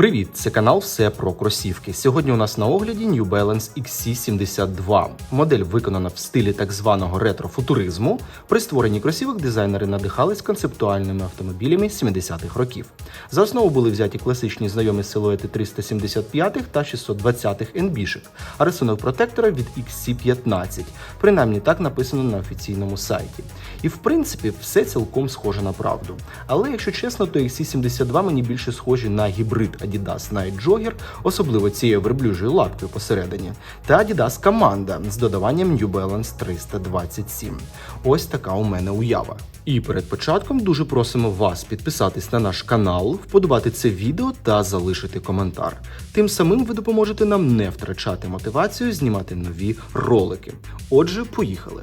Привіт, це канал Все про кросівки. Сьогодні у нас на огляді New Balance XC72. Модель виконана в стилі так званого ретро-футуризму. При створенні кросівок дизайнери надихались концептуальними автомобілями 70-х років. За основу були взяті класичні знайомі силуети 375 та 620 NB-шек, а рисунок протектора від XC15. Принаймні так написано на офіційному сайті. І в принципі все цілком схоже на правду. Але якщо чесно, то XC72 мені більше схожі на гібрид Adidas Night Jogger, особливо цією верблюжою лапкою посередині, та Adidas команда з додаванням New Balance 327. Ось така у мене уява. І перед початком дуже просимо вас підписатись на наш канал, вподобати це відео та залишити коментар. Тим самим ви допоможете нам не втрачати мотивацію знімати нові ролики. Отже, поїхали.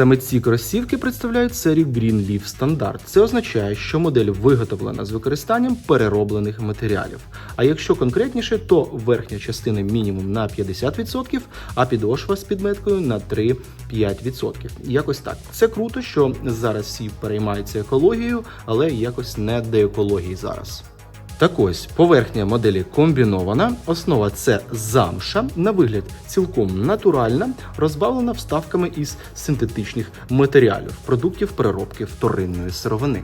Саме ці кросівки представляють серію Green Leaf Standard. Це означає, що модель виготовлена з використанням перероблених матеріалів. А якщо конкретніше, то верхня частина мінімум на 50%, а підошва з підметкою на 3-5%. Якось так. Це круто, що зараз всі переймаються екологією, але якось не до екології зараз. Так ось поверхня моделі комбінована, основа це замша, на вигляд цілком натуральна, розбавлена вставками із синтетичних матеріалів, продуктів переробки вторинної сировини.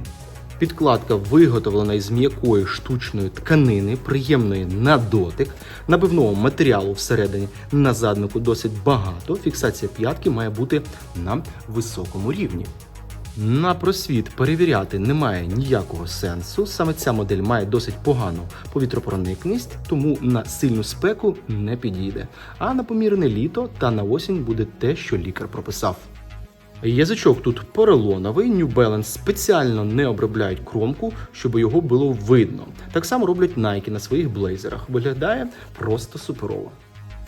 Підкладка виготовлена із м'якої штучної тканини, приємної на дотик, набивного матеріалу всередині на заднику досить багато. Фіксація п'ятки має бути на високому рівні. На просвіт перевіряти немає ніякого сенсу. Саме ця модель має досить погану повітропроникність, тому на сильну спеку не підійде. А на помірне літо та на осінь буде те, що лікар прописав. Язичок тут поролоновий, New Balance спеціально не обробляють кромку, щоб його було видно. Так само роблять Nike на своїх блейзерах. Виглядає просто суперово.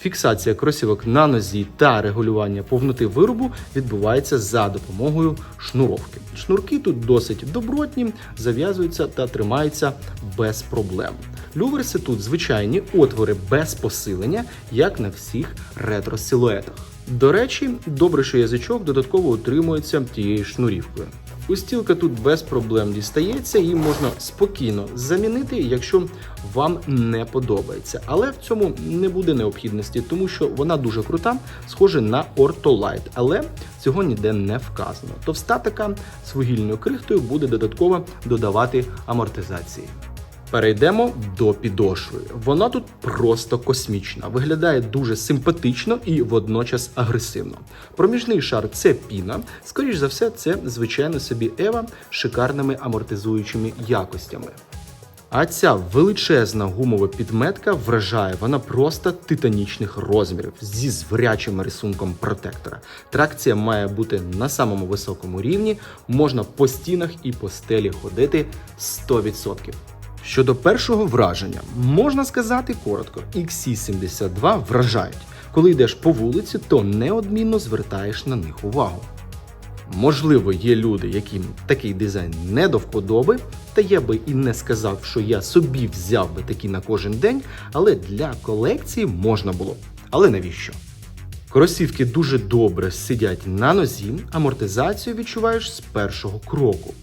Фіксація кросівок на нозі та регулювання повноти виробу відбувається за допомогою шнуровки. Шнурки тут досить добротні, зав'язуються та тримаються без проблем. Люверси тут звичайні отвори без посилення, як на всіх ретро-силуетах. До речі, добре, що язичок додатково утримується тією шнурівкою. Устілка тут без проблем дістається, її можна спокійно замінити, якщо вам не подобається. Але в цьому не буде необхідності, тому що вона дуже крута, схожа на Ортолайт, але цього ніде не вказано. Товста така з вугільною крихтою буде додатково додавати амортизації. Перейдемо до підошви. Вона тут просто космічна, виглядає дуже симпатично і водночас агресивно. Проміжний шар це піна. Скоріш за все, це звичайно собі Ева з шикарними амортизуючими якостями. А ця величезна гумова підметка вражає вона просто титанічних розмірів зі зврячим рисунком протектора. Тракція має бути на самому високому рівні, можна по стінах і по стелі ходити 100%. Щодо першого враження, можна сказати коротко: XC72 вражають. Коли йдеш по вулиці, то неодмінно звертаєш на них увагу. Можливо, є люди, яким такий дизайн не до вподоби, та я би і не сказав, що я собі взяв би такі на кожен день, але для колекції можна було. Але навіщо? Кросівки дуже добре сидять на нозі, амортизацію відчуваєш з першого кроку.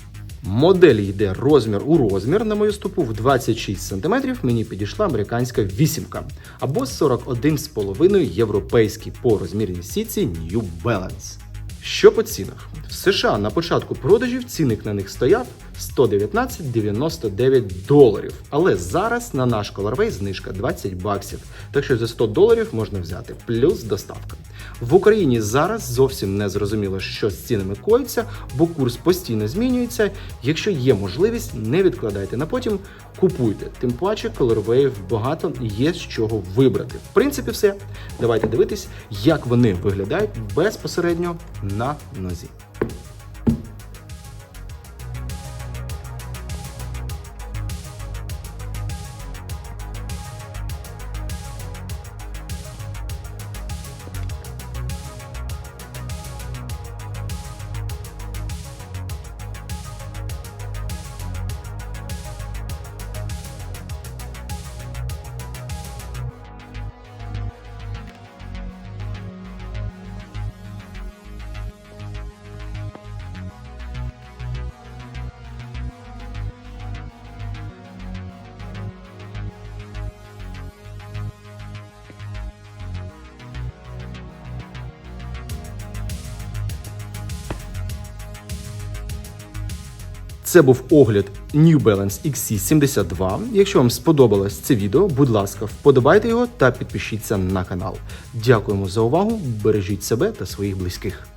Модель йде розмір у розмір. На мою стопу в 26 см мені підійшла американська вісімка або 41,5 європейський по розмірній сітці New Balance. Що по цінах? В США на початку продажів цінник на них стояв 119,99 доларів. Але зараз на наш Colorway знижка 20 баксів. Так що за 100 доларів можна взяти плюс доставка. В Україні зараз зовсім не зрозуміло, що з цінами коїться, бо курс постійно змінюється. Якщо є можливість, не відкладайте на потім, купуйте. Тим паче, Colorway багато є з чого вибрати. В принципі, все. Давайте дивитись, як вони виглядають безпосередньо на нозі. Це був огляд New Balance XC72. Якщо вам сподобалось це відео, будь ласка, вподобайте його та підпишіться на канал. Дякуємо за увагу! Бережіть себе та своїх близьких.